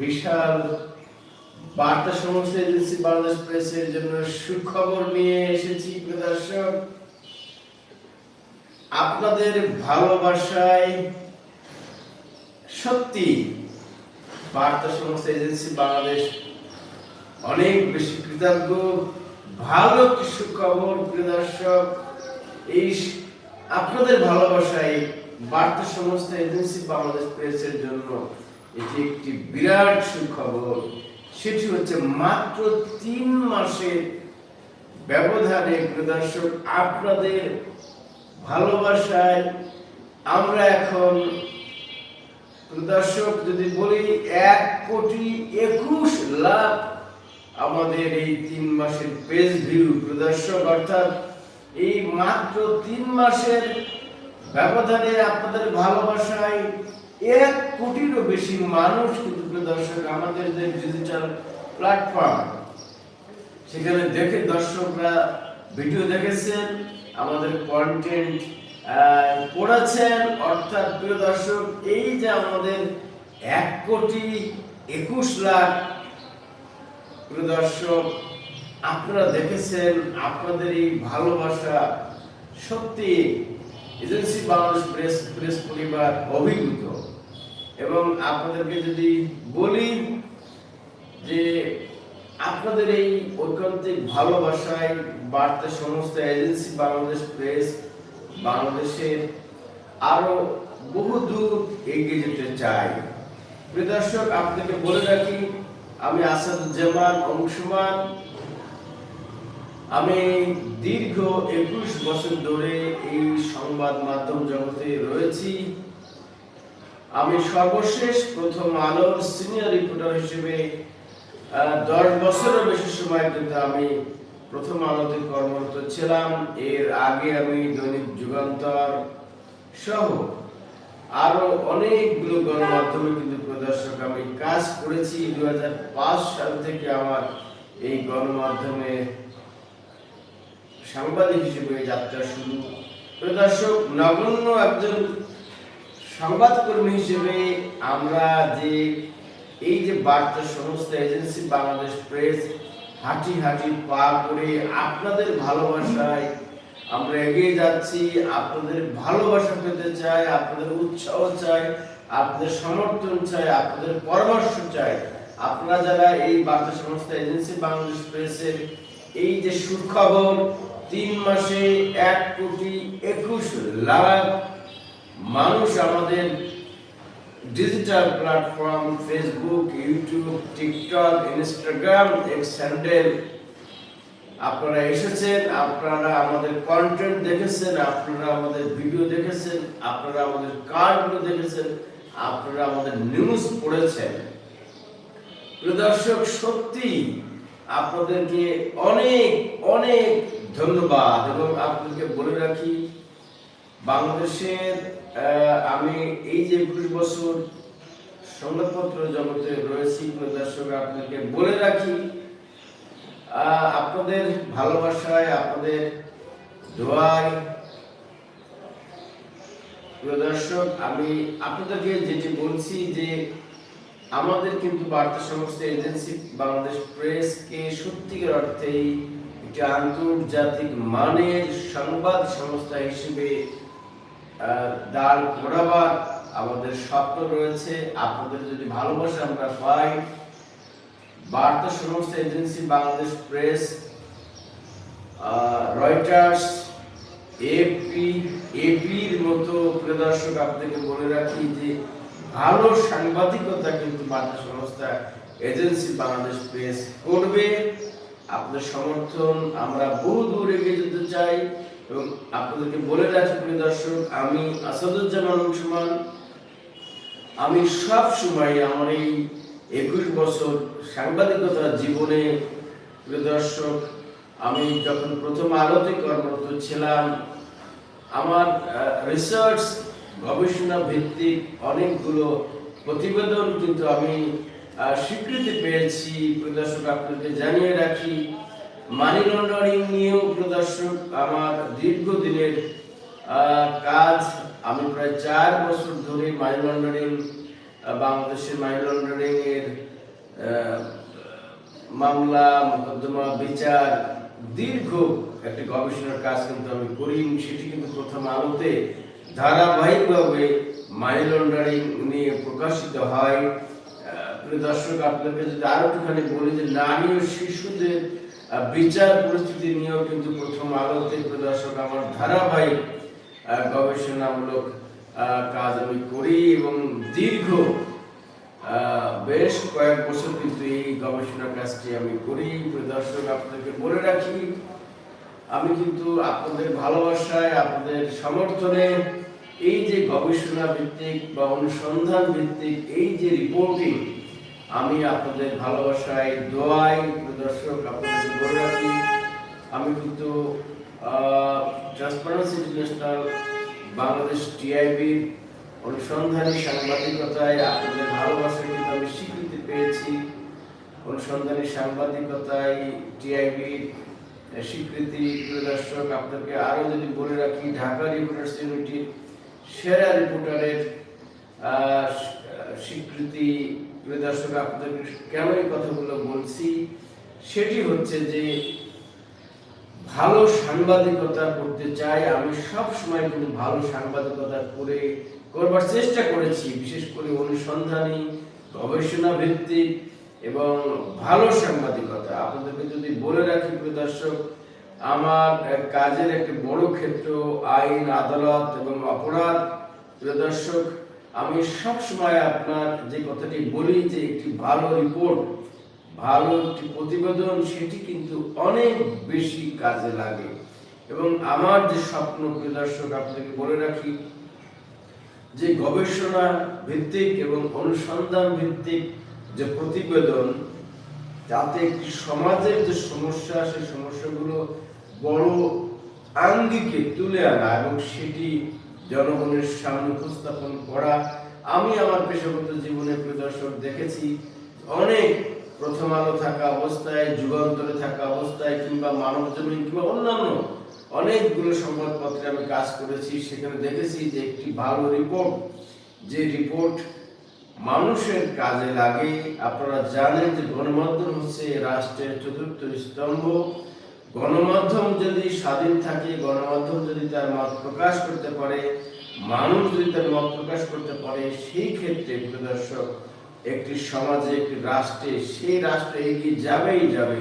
বিশাল বার্তা সমস্ত এজেন্সি, বাংলাদেশ প্রেসের জন্য সুখবর নিয়ে এসেছি দর্শক আপনাদের ভালোবাসায় সত্যি বার্তা সংস্থা এজেন্সি, বাংলাদেশ অনেক বেশি কৃতজ্ঞ। ভালো সুখবর প্রিয় দর্শক এই আপনাদের ভালোবাসায় বার্তা সংস্থা এজেন্সি, বাংলাদেশ প্রেসের জন্য এটি একটি বিরাট সুখবর। সেটি হচ্ছে মাত্র তিন মাসের ব্যবধানে প্রিয় দর্শক আপনাদের ভালোবাসায় আমরা এখন দর্শক যদি বলি, এক কোটি একুশ লাখ আমাদের এই তিন মাসের পেজ ভিউ প্রদর্শক অর্থাৎ এই মাত্র তিন মাসের ব্যবধানে আপনাদের ভালোবাসায় এক কোটিরও বেশি মানুষ কিন্তু প্রদর্শক আমাদের যে ডিজিটাল প্ল্যাটফর্ম সেখানে দেখে দর্শকরা ভিডিও দেখেছেন, আমাদের কন্টেন্ট পড়েছেন। অর্থাৎ প্রিয় দর্শক, এই যে আমাদের এক কোটি একুশ লাখ প্রিয় দর্শক, আপনারা দেখেছেন, আপনাদের এই ভালোবাসা সত্যি এজেন্সি বাংলাদেশ প্রেস প্রেস পরিবার অভিভূত। এবং আপনাদেরকে যদি বলি যে আপনাদের এই ঐকান্তিক ভালোবাসায় বার্তা সমস্ত এজেন্সি, বাংলাদেশ প্রেস, বাংলাদেশের আরও বহু দূর এগিয়ে যেতে চাই দর্শক আপনাকে বলে রাখি, আমি আসাদুজ্জামান অংশমান। আমি দীর্ঘ একুশ বছর ধরে এই সংবাদ মাধ্যম জগতে রয়েছি। আমি সর্বশেষ প্রথম আলোর সিনিয়র রিপোর্টার হিসেবে দশ বছরের বেশি সময় কিন্তু আমি প্রথম আলোতে কর্মরত ছিলাম। এর আগে আমি দৈনিক যুগান্তর সহ আরও অনেকগুলো গণমাধ্যমে কিন্তু প্রদর্শক আমি কাজ করেছি। দু হাজার পাঁচ সাল থেকে আমার এই গণমাধ্যমে সাংবাদিক হিসেবে যাত্রা শুরু। প্রদর্শক নগণ্য একজন সংবাদকর্মী হিসেবে আমরা যে এই যে বার্তা সংস্থা এজেন্সি বাংলাদেশ প্রেস হাঁটি হাঁটি পা করে আপনাদের ভালোবাসায় আমরা এগিয়ে যাচ্ছি, আপনাদের ভালোবাসা পেতে চাই, আপনাদের উৎসাহ চাই, আপনাদের সমর্থন চাই, আপনাদের পরামর্শ চাই। আপনারা যারা এই বার্তা সংস্থা এজেন্সি বাংলাদেশ প্রেসের এই যে সুখবর, তিন মাসে এক কোটি একুশ লাখ মানুষ আমাদের digital platform Facebook YouTube TikTok Instagram X আপনারা এসেছেন, আপনারা আমাদের কন্টেন্ট দেখেছেন, আপনারা আমাদের ভিডিও দেখেছেন, আপনারা আমাদের কার্ডগুলো দেখেছেন, আপনারা আমাদের নিউজ পড়েছেন। দর্শক, সত্যি আপনাদেরকে অনেক অনেক ধন্যবাদ। এবং আপনাদেরকে বলে রাখি, বাংলাদেশের আমি এই যে একুশ বছর সংবাদপত্র জগতে রয়েছি দর্শক আপনাদেরকে বলে রাখি আপনাদের ভালোবাসায়, আপনাদের দোয়ায় দর্শক, আমি আপনাদেরকে যেটি বলছি যে আমাদের কিন্তু বার্তা সংস্থা এজেন্সি বাংলাদেশ প্রেসকে সত্যিকার অর্থেই একটি আন্তর্জাতিক মানের সংবাদ সংস্থা হিসেবে দাঁড় করাবার আমাদের স্বপ্ন রয়েছে। আপনাদের যদি ভালোবাসা আমরা পাই, বার্তা সংস্থা agency, Bangladesh press Reuters, AP, এপির মতো প্রদর্শক আপনাকে বলে রাখি যে ভালো সাংবাদিকতা কিন্তু বার্তা সংস্থা এজেন্সি, বাংলাদেশ প্রেস করবে। আপনার সমর্থন আমরা বহু দূর এগিয়ে যেতে চাই। এবং আপনাদেরকে বলে রাখি প্রিয় দর্শক, আমি আসাদুজ্জামান আমি সব সময় আমার এই একুশ বছর সাংবাদিকতার জীবনে, প্রিয় দর্শক, আমি যখন প্রথম আলোতে কর্মরত ছিলাম, আমার রিসার্চ গবেষণা ভিত্তিক অনেকগুলো প্রতিবেদন কিন্তু আমি স্বীকৃতি পেয়েছি। প্রদর্শক আপনাদের জানিয়ে রাখি মানি লন্ডারিং নিয়েও প্রদর্শক আমার দীর্ঘদিনের কাজ। আমি প্রায় চার বছর ধরে মানি লন্ডারিং বাংলাদেশের মানি লন্ডারিং এর মামলা, মোকদ্দমা, বিচার, দীর্ঘ একটি গবেষণার কাজ কিন্তু আমি করি সেটি কিন্তু প্রথম আলোতে ধারাবাহিকভাবে মানি লন্ডারিং নিয়ে প্রকাশিত হয়। দর্শক, আপনাকে যদি আরও একটুখানি বলি যে নারী ও শিশুদের বিচার পরিস্থিতি নিয়েও কিন্তু প্রথম আলোতে প্রিয় দর্শক আমার ধারাবাহিক গবেষণামূলক কাজ আমি করি এবং দীর্ঘ বেশ কয়েক বছর কিন্তু এই গবেষণা কাজটি আমি করি। দর্শক আপনাদেরকে বলে রাখি, আমি কিন্তু আপনাদের ভালোবাসায়, আপনাদের সমর্থনে এই যে গবেষণা ভিত্তিক বা অনুসন্ধান ভিত্তিক এই যে রিপোর্টিং আমি আপনাদের ভালোবাসায় দোয়াই দর্শক আপনাদের বলে রাখি, আমি কিন্তু ট্রান্সপারেন্সি ইন্টারন্যাশনাল বাংলাদেশ টিআইবির অনুসন্ধানী সাংবাদিকতায় আপনাদের ভালোবাসা কিন্তু আমি স্বীকৃতি পেয়েছি। অনুসন্ধানী সাংবাদিকতায় টিআইবির স্বীকৃতি দর্শক, আপনাকে আরও যদি বলে রাখি, ঢাকা রিপোর্টার্স ইউনিটির সেরা রিপোর্টারের স্বীকৃতি প্রিয় দর্শক, আপনাদের কেন এই কথাগুলো বলছি? সেটি হচ্ছে যে, ভালো সাংবাদিকতা করতে চাই, আমি সব সময় কিন্তু ভালো সাংবাদিকতা করে করবার চেষ্টা করেছি, বিশেষ করে অনুসন্ধানী, গবেষণা ভিত্তিক এবং ভালো সাংবাদিকতা। আপনাদেরকে যদি বলে রাখি, প্রিয় দর্শক, আমার কাজের একটি বড় ক্ষেত্র, আইন, আদালত এবং অপরাধ। প্রিয় দর্শক আমি সব সময় আপনার যে কথাটি বলি যে একটি ভালো রিপোর্ট ভালো একটি প্রতিবেদন, সেটি কিন্তু অনেক বেশি কাজে লাগে। এবং আমার যে স্বপ্ন, প্রিয় দর্শক, আপনাকে বলে রাখি, যে গবেষণা ভিত্তিক এবং অনুসন্ধান ভিত্তিক যে প্রতিবেদন, যাতে একটি সমাজের যে সমস্যা, সেই সমস্যাগুলো বড় আঙ্গিকে তুলে আনা এবং সেটি জনগণের সামনে উপস্থাপন করা। আমি আমার পেশাগত জীবনে প্রদর্শক দেখেছি। অনেক প্রথম আলো থাকা অবস্থায়, যুগান্তরে থাকা অবস্থায় কিংবা মানব জমিন কিংবা অন্যান্য অনেকগুলো সংবাদপত্রে আমি কাজ করেছি। সেখানে দেখেছি যে একটি ভালো রিপোর্ট যে রিপোর্ট মানুষের কাজে লাগে। আপনারা জানেন যে গণমাধ্যম হচ্ছে রাষ্ট্রের চতুর্থ স্তম্ভ। গণমাধ্যম যদি স্বাধীন থাকে, গণমাধ্যম যদি তার মত প্রকাশ করতে পারে, মানুষ যদি তার মত প্রকাশ করতে পারে, সেই ক্ষেত্রে প্রদর্শক একটি সমাজে, একটি রাষ্ট্রে, সেই রাষ্ট্র এগিয়ে যাবেই যাবে,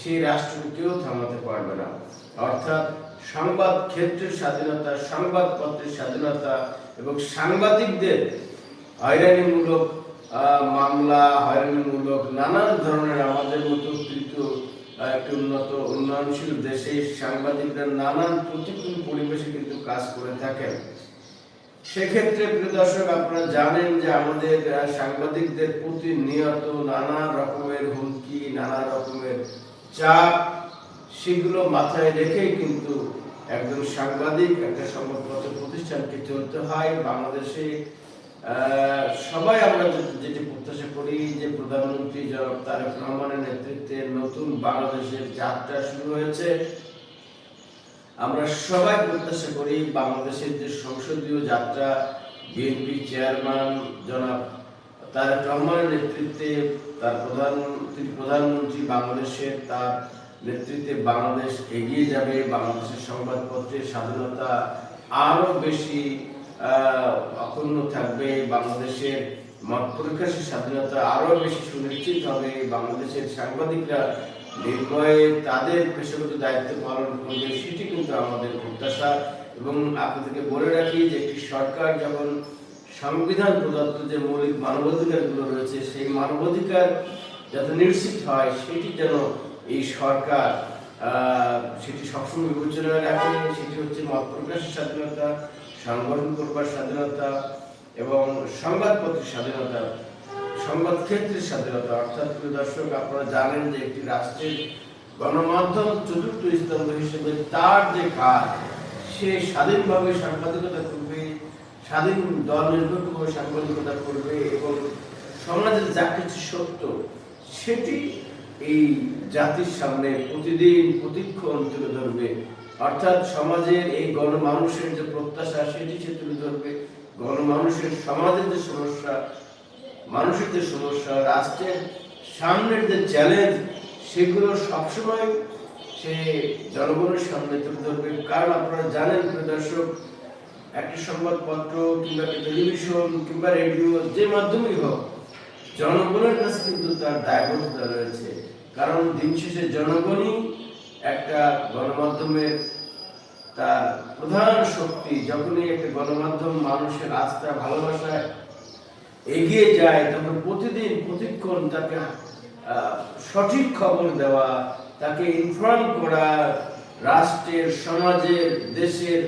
সেই রাষ্ট্র কেউ থামাতে পারবে না। অর্থাৎ সংবাদ ক্ষেত্রের স্বাধীনতা, সংবাদপত্রের স্বাধীনতা এবং সাংবাদিকদের হয়রানিমূলক মামলা, হয়রানিমূলক, নানান ধরনের আমাদের মতো একটি উন্নত, উন্নয়নশীল দেশে সাংবাদিকরা নানান প্রতিকূল পরিবেশে কিন্তু কাজ করে থাকেন। সেক্ষেত্রে, প্রিয় দর্শক, আপনারা জানেন যে আমাদের সাংবাদিকদের প্রতিনিয়ত নানা রকমের হুমকি, নানা রকমের চাপ, সেগুলো মাথায় রেখেই কিন্তু একজন সাংবাদিক, একটা সংবাদপত্র প্রতিষ্ঠানকে চলতে হয়। বাংলাদেশে সবাই আমরা যেটি প্রত্যাশা করি যে প্রধানমন্ত্রী জনাব তারেক রহমানের নেতৃত্বে নতুন বাংলাদেশের যাত্রা শুরু হয়েছে। আমরা সবাই প্রত্যাশা করি বাংলাদেশের যে সংসদীয় যাত্রা, বিএনপি চেয়ারম্যান জনাব তারেক রহমানের নেতৃত্বে, তার প্রধান তিনি প্রধানমন্ত্রী বাংলাদেশের তার নেতৃত্বে বাংলাদেশ এগিয়ে যাবে। বাংলাদেশের সংবাদপত্রের স্বাধীনতা আরও বেশি অক্ষুণ্ণ থাকবে বাংলাদেশের মত প্রকাশের স্বাধীনতা আরও বেশি সুনিশ্চিত হবে। বাংলাদেশের সাংবাদিকরা নির্ভয়ে তাদের পেশাগত দায়িত্ব পালন করবে, সেটি কিন্তু আমাদের প্রত্যাশা। এবং আপনাদেরকে বলে রাখি যে একটি সরকার যখন সংবিধান প্রদত্ত যে মৌলিক মানবাধিকারগুলো রয়েছে, সেই মানবাধিকার যাতে নিশ্চিত হয়, সেটি যেন এই সরকার সেটি সবসময় বিবেচনায় রাখে। সেটি হচ্ছে মত প্রকাশের স্বাধীনতা। সংগঠন করবার স্বাধীনতা এবং সংবাদপত্রের স্বাধীনতা, সংবাদ ক্ষেত্রের স্বাধীনতা। অর্থাৎ দর্শক, আপনারা জানেন যে একটি রাষ্ট্রের গণমাধ্যম চতুর্থ স্তম্ভ হিসেবে তার যে কাজ, সে স্বাধীনভাবে সাংবাদিকতা করবে, স্বাধীন দল নিরপেক্ষভাবে সাংবাদিকতা করবে এবং সমাজের যা কিছু সত্য, সেটি এই জাতির সামনে প্রতিদিন প্রতিক্ষণ তুলে ধরবে। অর্থাৎ সমাজের এই গণমানুষের যে প্রত্যাশা, সেটি সে তুলে ধরবে। গণমানুষের সমাজের যে সমস্যা, মানুষের যে সমস্যা, রাষ্ট্রের সামনের যে চ্যালেঞ্জ সেগুলো সবসময় সে জনগণের সামনে তুলে ধরবে। কারণ আপনারা জানেন দর্শক, একটি সংবাদপত্র কিংবা টেলিভিশন কিংবা রেডিও যে মাধ্যমেই হোক, জনগণের কাছে কিন্তু তার দায়বদ্ধতা রয়েছে। কারণ দিন শেষে জনগণই একটা গণমাধ্যমের তার প্রধান শক্তি যখনই একটা গণমাধ্যম মানুষের আস্থা, ভালোবাসায় এগিয়ে যায়, তখন প্রতিদিন প্রতিক্ষণ তাকে সঠিক খবর দেওয়া, তাকে ইনফর্ম করা, রাষ্ট্রের, সমাজের, দেশের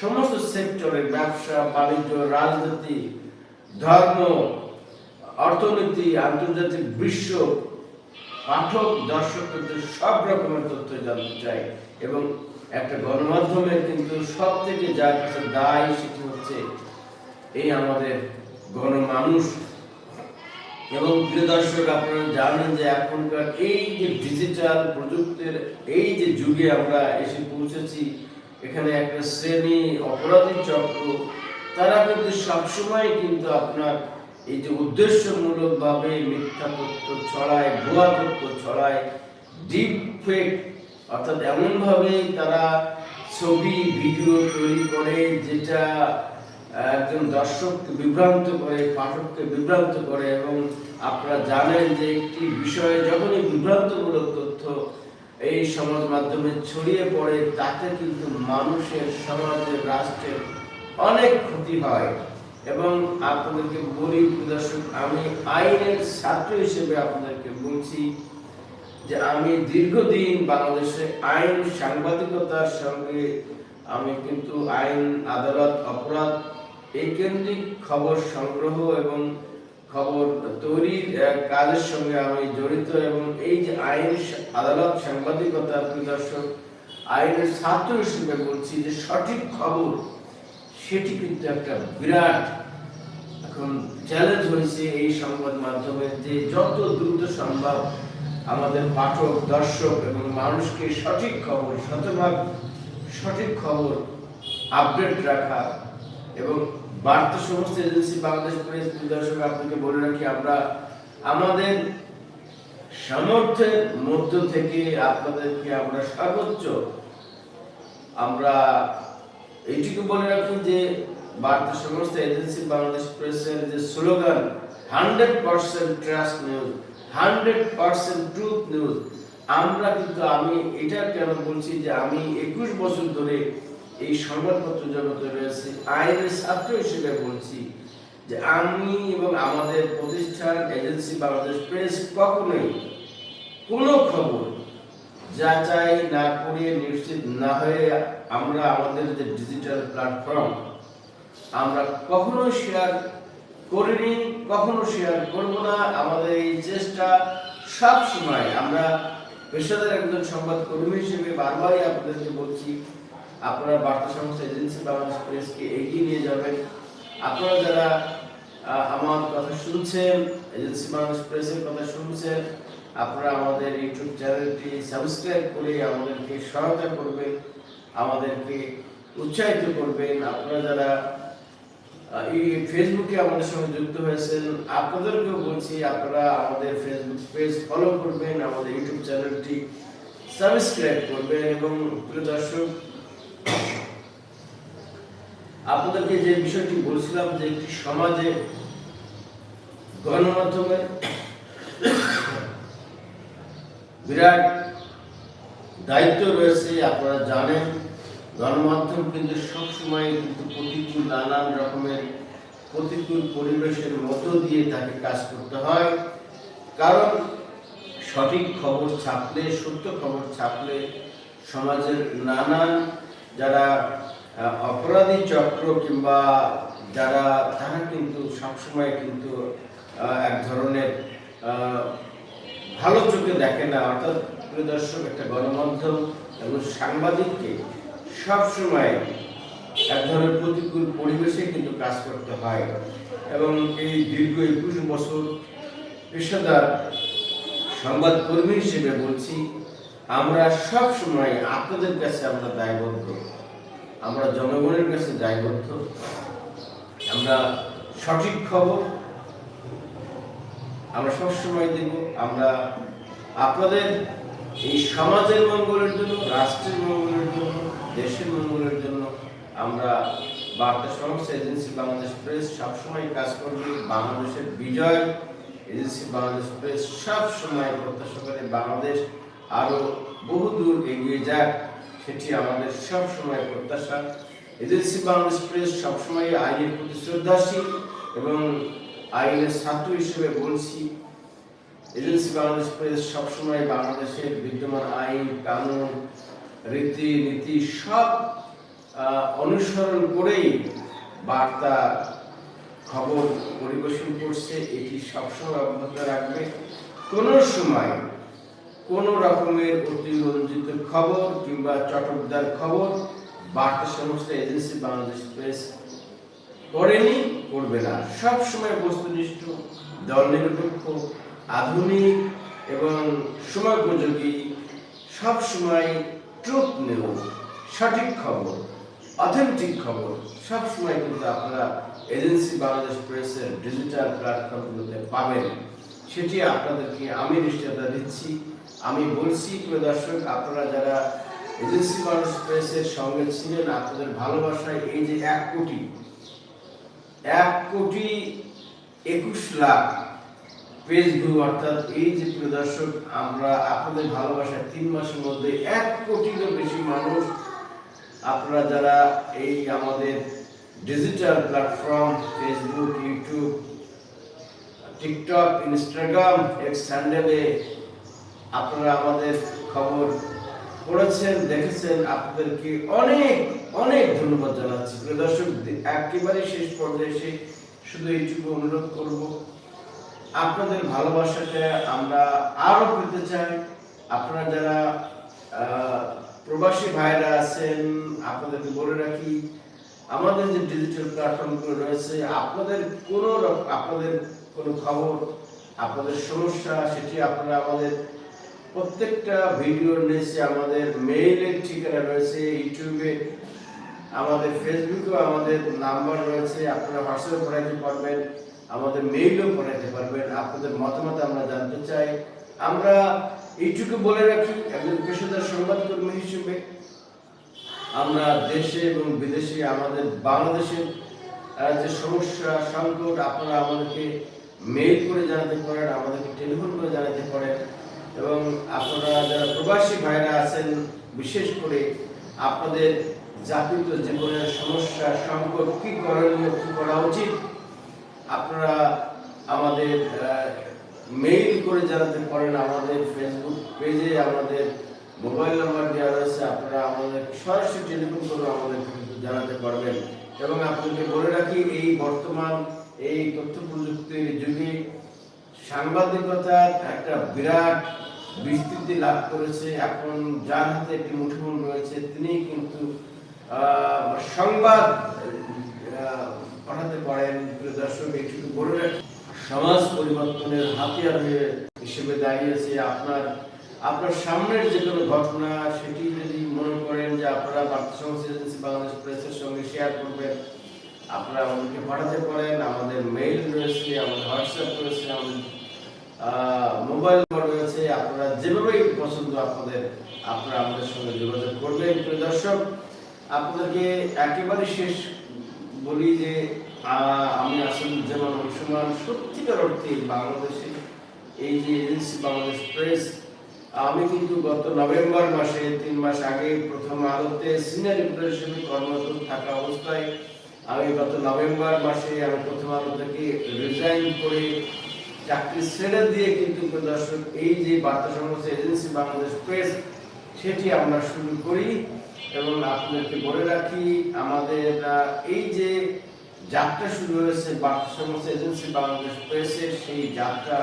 সমস্ত সেক্টরে ব্যবসা, বাণিজ্য, রাজনীতি, ধর্ম, অর্থনীতি, আন্তর্জাতিক বিশ্ব পাঠক, দর্শকদের সব রকমের তথ্য জানতে চাই এবং একটা গণমাধ্যমের কিন্তু সব থেকে যার কাছে দায় সেটি হচ্ছে এই আমাদের গণমানুষ। এবং প্রিয় দর্শক, আপনারা জানেন যে এখনকার এই যে ডিজিটাল প্রযুক্তির এই যে যুগে আমরা এসে পৌঁছেছি, এখানে একটা শ্রেণি অপরাধী চক্র, তারা কিন্তু সবসময় কিন্তু আপনার এই যে উদ্দেশ্যমূলকভাবে মিথ্যা তথ্য ছড়ায়, ভুয়া তথ্য ছড়ায় ডিপ ফেক অর্থাৎ এমনভাবে তারা ছবি ভিডিও তৈরি করে যেটা একজন দর্শককে বিভ্রান্ত করে, পাঠককে বিভ্রান্ত করে এবং আপনারা জানেন যে একটি বিষয়ে যখনই বিভ্রান্তমূলক তথ্য এই সমাজ মাধ্যমে ছড়িয়ে পড়ে, তাতে কিন্তু মানুষের, সমাজের, রাষ্ট্রের অনেক ক্ষতি হয়। এবং আপনাদেরকে বলি প্রদর্শক আমি আইনের ছাত্র হিসেবে আপনাদেরকে বলছি যে আমি দীর্ঘদিন বাংলাদেশে আইন সাংবাদিকতার সঙ্গে আমি কিন্তু আইন, আদালত, অপরাধ এই কেন্দ্রিক খবর সংগ্রহ এবং খবর তৈরির কাজের সঙ্গে আমি জড়িত এবং এই যে আইন আদালত সাংবাদিকতা দর্শক আইনের ছাত্র হিসেবে বলছি যে সঠিক খবর সেটি কিন্তু একটা বিরাট এখন চ্যালেঞ্জ হয়েছে এই সংবাদ মাধ্যমে যে যত দ্রুত সম্ভব আমাদের পাঠক, দর্শক এবং মানুষকে সঠিক খবর, শতভাগ সঠিক খবর আপডেট রাখা এবং বার্তা সমস্ত এজেন্সি, বাংলাদেশ প্রেস, দর্শক, আপনাকে বলে রাখি, আমরা আমাদের সামর্থ্যের মধ্য থেকে আপনাদেরকে আমরা সর্বোচ্চ আমরা এইটুকু বলে রাখি যে বার্তা সমস্ত এজেন্সি বাংলাদেশ প্রেসের যে slogan, hundred percent trust news, hundred percent truth news, আমরা কিন্তু আমি এটা কেন বলছি যে আমি একুশ বছর ধরে এই সংবাদপত্র জগতে রয়েছে, আইনের ছাত্র হিসেবে বলছি যে আমি এবং আমাদের প্রতিষ্ঠান, এজেন্সি বাংলাদেশ প্রেস কখনোই কোনো খবর যাচাই না করে নিশ্চিত না হয়ে আমরা আমাদের যে ডিজিটাল প্ল্যাটফর্ম আমরা কখনো শেয়ার করিনি, কখনো শেয়ার করব না। আমাদের এই চেষ্টা সব সময় আমরা পেশাদার একজন সংবাদ কর্মী হিসেবে বারবারই আপনাদেরকে বলছি, আপনারা বার্তা সংস্থা এজেন্সি বাংলাদেশ প্রেসকে এগিয়ে নিয়ে যাবেন। আপনারা যারা আমার কথা শুনছেন, এজেন্সি বাংলাদেশ প্রেসের কথা শুনছেন আপনারা আমাদের ইউটিউব চ্যানেলটি সাবস্ক্রাইব করে আমাদেরকে সহায়তা করবেন, আমাদেরকে উৎসাহিত করবেন। আপনারা যারা এই ফেসবুকে আমাদের সঙ্গে যুক্ত হয়েছেন, আপনাদেরকেও বলছি, আপনারা আমাদের ফেসবুক পেজ ফলো করবেন, আমাদের ইউটিউব চ্যানেলটি সাবস্ক্রাইব করবেন এবং প্রিয় দর্শক, আপনাদেরকে যে বিষয়টি বলছিলাম যে একটি সমাজে গণমাধ্যমের বিরাট দায়িত্ব রয়েছে, আপনারা জানেন। গণমাধ্যম কিন্তু সবসময় কিন্তু প্রতিকূল নানান রকমের প্রতিকূল পরিবেশের মধ্য দিয়ে তাকে কাজ করতে হয়। কারণ সঠিক খবর ছাপলে, সত্য খবর ছাপলে সমাজের নানান যারা অপরাধী চক্র কিংবা যারা, তারা কিন্তু সবসময় কিন্তু এক ধরনের ভালো চোখে দেখে না, অর্থাৎ প্রিয় দর্শক, একটা গণমাধ্যম এবং সাংবাদিককে সবসময় এক ধরনের প্রতিকূল পরিবেশে কিন্তু কাজ করতে হয় এবং এই দীর্ঘ একুশ বছর পেশাদার সংবাদকর্মী হিসেবে বলছি, আমরা সব সময় আপনাদের কাছে আমরা দায়বদ্ধ, আমরা জনগণের কাছে দায়বদ্ধ, আমরা সঠিক খবর আমরা সবসময় দেব আমরা আপনাদের এই সমাজের মঙ্গলের জন্য, রাষ্ট্রের মঙ্গলের জন্য, দেশের মঙ্গলের জন্য আমরা বার্তা সংস্থা এজেন্সি বাংলাদেশ প্রেস সবসময় কাজ করবে। বাংলাদেশের বিজয় এজেন্সি বাংলাদেশ প্রেস সবসময় প্রত্যাশা করে বাংলাদেশ আরও বহুদূর এগিয়ে যাক, সেটি আমাদের সবসময় প্রত্যাশা। এজেন্সি বাংলাদেশ প্রেস সবসময় আইনের প্রতি শ্রদ্ধাশীল এবং আইনের ছাত্র হিসেবে বলছি, এজেন্সি বাংলাদেশ প্রেস সবসময় বাংলাদেশের বিদ্যমান আইন, কানুন রীতি নীতি সব অনুসরণ করেই বার্তা, খবর পরিবেশন করছে। এটি সবসময় অব্যাহত রাখবে। কোনো সময় কোনো রকমের অতিরঞ্জিত খবর কিংবা চটকদার খবর বার্তা সংস্থা এজেন্সি বাংলাদেশ প্রেস করেনি, করবে না। সব সময় বস্তুনিষ্ঠ দল নিরপেক্ষ আধুনিক এবং সময়োপযোগী সব সময় ট্রুথ নিউজ সঠিক খবর, অথেন্টিক খবর, সব সময় কিন্তু আপনারা এজেন্সি বাংলাদেশ প্রেসের ডিজিটাল প্ল্যাটফর্মগুলোতে পাবেন। সেটি আপনাদেরকে আমি নিশ্চয়তা দিচ্ছি, আমি বলছি প্রিয় দর্শক, আপনারা যারা এজেন্সি বাংলাদেশ প্রেসের সঙ্গে ছিলেন, আপনাদের ভালোবাসায় এই যে এক কোটি এক কোটি একুশ লাখ পেজ ভিউ অর্থাৎ এই যে প্রিয় দর্শক আমরা আপনাদের ভালোবাসায় তিন মাসের মধ্যে এক কোটিরও বেশি মানুষ, আপনারা যারা এই আমাদের digital platform Facebook YouTube TikTok Instagram X স্যান্ডেলে আপনারা আমাদের খবর পড়েছেন, দেখেছেন, আপনাদেরকে অনেক অনেক ধন্যবাদ জানাচ্ছি। প্রিয় দর্শক একেবারে শেষ পর্যায়ে এসে শুধু এইটুকু অনুরোধ করব। আপনাদের ভালোবাসাটা আমরা আরও পেতে চাই। আপনারা যারা প্রবাসী ভাইরা আছেন, আপনাদেরকে বলে রাখি, আমাদের যে ডিজিটাল প্ল্যাটফর্মগুলো রয়েছে, আপনাদের কোনো আপনাদের কোনো খবর, আপনাদের সমস্যা, সেটি আপনারা আমাদের প্রত্যেকটা ভিডিওর নিচে আমাদের মেইলের ঠিকানা রয়েছে ইউটিউবে আমাদের ফেসবুকেও আমাদের নাম্বার রয়েছে, আপনারা হোয়াটসঅ্যাপে পাঠাতে পারবেন, আমাদের মেইলও পাঠাতে পারবেন, আপনাদের মতামত আমরা জানতে চাই। আমরা এইটুকু বলে রাখি, একজন পেশাদার সংবাদকর্মী হিসেবে আমরা দেশে এবং বিদেশে, আমাদের বাংলাদেশের যে সমস্যা, সংকট, আপনারা আমাদেরকে মেইল করে জানাতে পারেন, আমাদেরকে টেলিফোন করে জানাতে পারেন। এবং আপনারা যারা প্রবাসী ভাইরা আছেন, বিশেষ করে আপনাদের জাতীয় জীবনের সমস্যা, সংকট, কি করণীয় কি করা উচিত, আপনারা আমাদের মেইল করে জানাতে পারেন আমাদের ফেসবুক পেজে আমাদের মোবাইল নাম্বার দেওয়া রয়েছে, আপনারা আমাদের সরাসরি টেলিফোন করে আমাদের জানাতে পারবেন। এবং আপনাকে বলে রাখি, এই বর্তমান এই তথ্য প্রযুক্তির যুগে সাংবাদিকতার একটা বিরাট বিস্তৃতি লাভ করেছে। এখন যার হাতে একটি মুঠোফোন রয়েছে তিনি কিন্তু সংবাদ পাঠাতে পারেন। দর্শক, একটু বলে সমাজ পরিবর্তনের হাতিয়ার হিসেবে দাঁড়িয়েছে আপনার আপনার সামনের যে কোনো ঘটনা, সেটি যদি মনে করেন যে আপনারা বার্তা সংস্থা এজেন্সি বাংলাদেশ প্রেসের সঙ্গে শেয়ার করবেন, আপনারা আমাদেরকে পাঠাতে পারেন। আমাদের মেইল রয়েছে, আমাদের হোয়াটসঅ্যাপ রয়েছে, আমাদের মোবাইল নাম্বার রয়েছে, আপনারা যেভাবেই পছন্দ আপনাদের, আপনারা আমাদের সঙ্গে যোগাযোগ করবেন। প্রিয় দর্শক, আপনাদেরকে একেবারে শেষ বলি যে আমি আসাদুজ্জামান মুসলমান সত্যিকার অর্থে বাংলাদেশে, এই যে এজেন্সি বাংলাদেশ প্রেস, আমি কিন্তু গত নভেম্বর মাসে, তিন মাস আগে প্রথম আলোতে সিনিয়র হিসেবে কর্মরত থাকা অবস্থায়, আমি গত নভেম্বর মাসে আমি প্রথম আলো থেকে রিজাইন করে চাকরি ছেড়ে দিয়ে কিন্তু দর্শক, এই যে বার্তা সংস্থা এজেন্সি বাংলাদেশ প্রেস, সেটি আমরা শুরু করি এবং আপনাদেরকে বলে রাখি, আমাদের এই যে যাত্রা শুরু হয়েছে, বার্তা সংস্থা এজেন্সি বাংলাদেশ প্রেসের সেই যাত্রা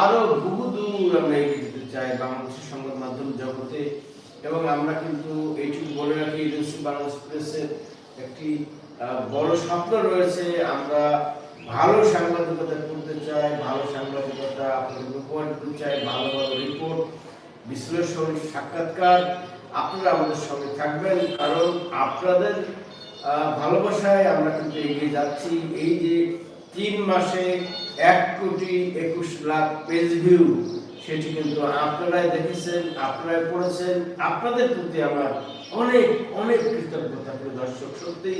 আরও বহু দূর আমরা এগিয়ে যেতে চাই বাংলাদেশের সংবাদ মাধ্যম জগতে। এবং আমরা কিন্তু এইটুকু বলে রাখি, এজেন্সি বাংলাদেশ প্রেসের একটি বড় স্বপ্ন রয়েছে। আমরা ভালো সাংবাদিকতা করতে চাই ভালো সাংবাদিকতা আপনাদের উপহার চাই ভালো ভালো রিপোর্ট বিশ্লেষণ, সাক্ষাৎকার আপনারা আমাদের সঙ্গে থাকবেন। কারণ আপনাদের ভালোবাসায় আমরা কিন্তু এগিয়ে যাচ্ছি। এই যে তিন মাসে এক কোটি একুশ লাখ পেজ ভিউ সেটি কিন্তু আপনারাই দেখেছেন, আপনারাই পড়েছেন। আপনাদের প্রতি আমার অনেক অনেক কৃতজ্ঞতা প্রিয় দর্শক। সত্যি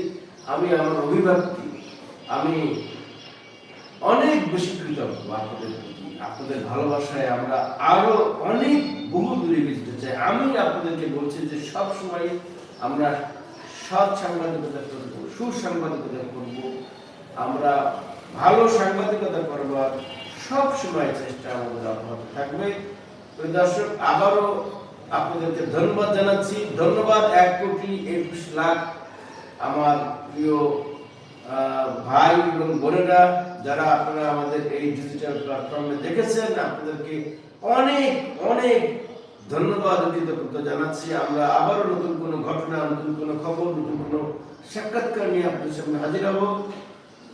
আমি আমার অভিভাবক আমি অনেক বেশি কৃতজ্ঞ আপনাদের প্রতি। আপনাদের ভালোবাসায় আমরা আরও অনেক বহু দূরে যেতে চাই। আমি আপনাদেরকে বলছি যে সব সময় আমরা সৎ সাংবাদিকতা করব সুসাংবাদিকতা করব। আমরা ভালো সাংবাদিকতা করবার সব সময় চেষ্টা আমাদের অব্যাহত থাকবে। প্রিয় দর্শক, আবারও আপনাদেরকে ধন্যবাদ জানাচ্ছি। ধন্যবাদ, এক কোটি একুশ লাখ আমার প্রিয় ভাই এবং বোনেরা। যারা আপনারা আমাদের এই ডিজিটাল প্ল্যাটফর্মে দেখেছেন, আপনাদেরকে অনেক অনেক ধন্যবাদ কৃতজ্ঞতা জানাচ্ছি। আমরা আবারও নতুন কোনো ঘটনা, নতুন কোনো খবর, নতুন কোনো সাক্ষাৎকার নিয়ে আপনাদের সামনে হাজির হব।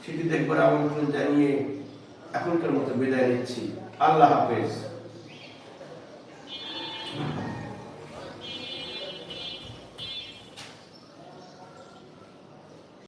সেটি দেখবার আমন্ত্রণ জানিয়ে এখনকার মতো বিদায় নিচ্ছি। আল্লাহ হাফেজ।